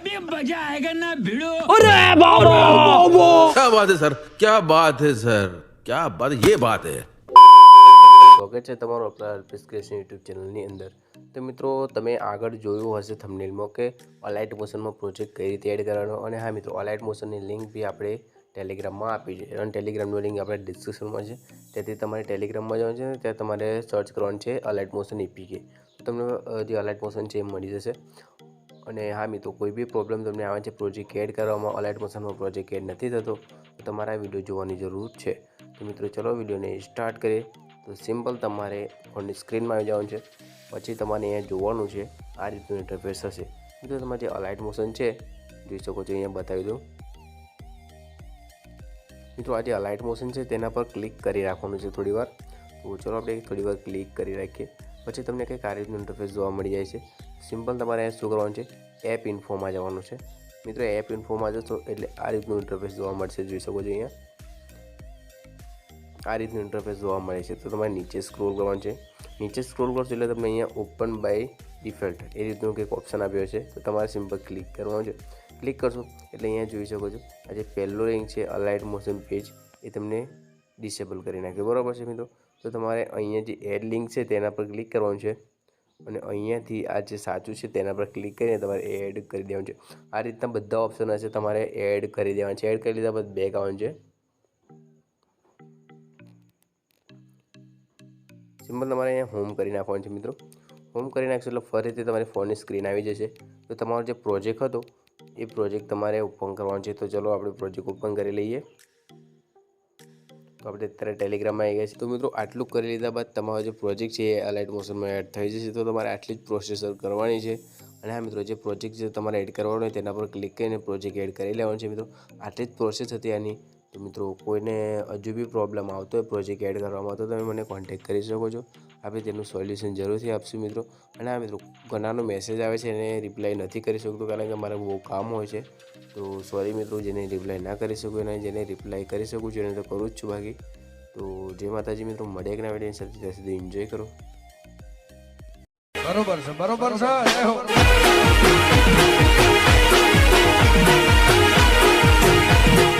अभी मजा आएगा ना भिड़ो क्या बात है सर क्या बात है सर क्या बात ये बात है સ્વાગત છે તમારું આપણા અલ્પેશ ક્રિએશન યુટ્યુબ ચેનલની અંદર તો મિત્રો તમે આગળ જોયું હશે થંબનેલમાં કે અલાઇટ મોશનમાં પ્રોજેક્ટ કઈ રીતે એડ કરવાનો અને હા મિત્રો અલાઇટ મોશનની લિંક બી આપણે ટેલિગ્રામમાં આપી છે અને ટેલિગ્રામની લિંક આપણે ડિસ્ક્રિપ્શનમાં છે તેથી તમારે ટેલિગ્રામમાં જવાનું છે ત્યાં તમારે સર્ચ કરવાનું છે અલાઇટ મોશન એપીકે તમને અ, જે અલાઇટ મોશન છે એ મળી જશે અને હા મિત્રો, કોઈ બી પ્રોબ્લેમ તમને આવે છે પ્રોજેક્ટ એડ કરવામાં અલાઇટ મોશનમાં પ્રોજેક્ટ એડ નથી થતો, તો તમારે આ વીડિયો જોવાની જરૂર છે. તો મિત્રો, ચલો વિડીયોને સ્ટાર્ટ કરીએ. તો સિમ્પલ તમારે ફોનની સ્ક્રીનમાં આવી જવાનું છે. પછી તમારે અહીંયા જોવાનું છે, આ રીતનું ઇન્ટરફેસ હશે. મિત્રો, તમારે જે અલાઇટ મોશન છે, જોઈ શકો છો, અહીંયા બતાવી દઉં. મિત્રો, આ જે અલાઇટ મોશન છે, તેના પર ક્લિક કરી રાખવાનું છે થોડીવાર. તો ચલો આપણે થોડી વાર ક્લિક કરી રાખીએ. પછી તમને કંઈક આ રીતનું ઇન્ટરફેસ જોવા મળી જાય છે. સિમ્પલ તમારે અહીંયા શું કરવાનું છે? એપ ઇન્ફોમાં જવાનું છે. મિત્રો એપ ઇન્ફોમાં જશો એટલે આ રીતનું ઇન્ટરફેસ જોવા મળશે. જોઈ શકો છો અહીંયા. આ રીતનું ઇન્ટરફેસ જોવા મળે છે. તો તમારે નીચે સ્ક્રોલ કરવાનું છે. નીચે સ્ક્રોલ કરશો એટલે તમને અહીંયા ઓપન બાય ડિફોલ્ટ એ રીતનું કંઈક ઓપ્શન આપ્યો છે. તો તમારે સિમ્પલ ક્લિક કરવાનું છે. ક્લિક કરશો એટલે અહીંયા જોઈ શકો છો. આ જે પહેલો લિંક છે અલાઇટ મોશન પેજ એ તમને ડિસેબલ કરી નાખ્યો બરાબર છે મિત્રો? તો તમારે અહીંયા જે એડ લિંક છે તેના પર ક્લિક કરવાનું છે. અને અહીંયાથી આ જે સાચું છે તેના પર ક્લિક કરીને તમારે એડ કરી દેવાનું છે. આ રીતના બધા ઓપ્શન હશે, તમારે એડ કરી દેવાના છે. એડ કરી લીધા બાદ બેક આવવાનું છે. સિમ્પલ તમારે અહીંયા હોમ કરી નાખવાનું છે મિત્રો. હોમ કરી નાખશો એટલે ફરીથી તમારી ફોનની સ્ક્રીન આવી જશે. તો તમારો જે પ્રોજેક્ટ હતો, એ પ્રોજેક્ટ તમારે ઓપન કરવાનો છે. તો ચલો આપણે પ્રોજેક્ટ ઓપન કરી લઈએ. તો આપણે અત્યારે ટેલિગ્રામમાં આવી ગયા છે તો મિત્રો, આટલું કરી લીધા બાદ તમારો જે પ્રોજેક્ટ છે એ અલાઇટ મોશનમાં એડ થઈ જશે. તો તમારે આટલી જ પ્રોસેસર કરવાની છે. અને હા મિત્રો, જે પ્રોજેક્ટ છે તમારે એડ કરવાનો હોય તેના પર ક્લિક કરીને પ્રોજેક્ટ એડ કરી લેવાનો છે મિત્રો. આટલી જ પ્રોસેસ હતી આની. તો મિત્રો, કોઈને હજુ બી પ્રોબ્લેમ આવતો હોય પ્રોજેક્ટ એડ કરવામાં, તો તમે મને કોન્ટેક્ટ કરી શકો છો. આપણે તેનું સોલ્યુશન જરૂરથી આપશું મિત્રો. અને આ મિત્રો ઘણાનો મેસેજ આવે છે એને રિપ્લાય નથી કરી શકતો કારણ કે મારે બહુ કામ હોય છે. તો સોરી મિત્રો, જેને રિપ્લાય ના કરી શકું અને જેને રિપ્લાય કરી શકું છું એને તો કરું જ છું બાકી. તો જે માતાજી મિત્રો મળે એક ના વીડિયો સાથે. ત્યાં સુધી એન્જોય કરો. બરોબર છે બરોબર છે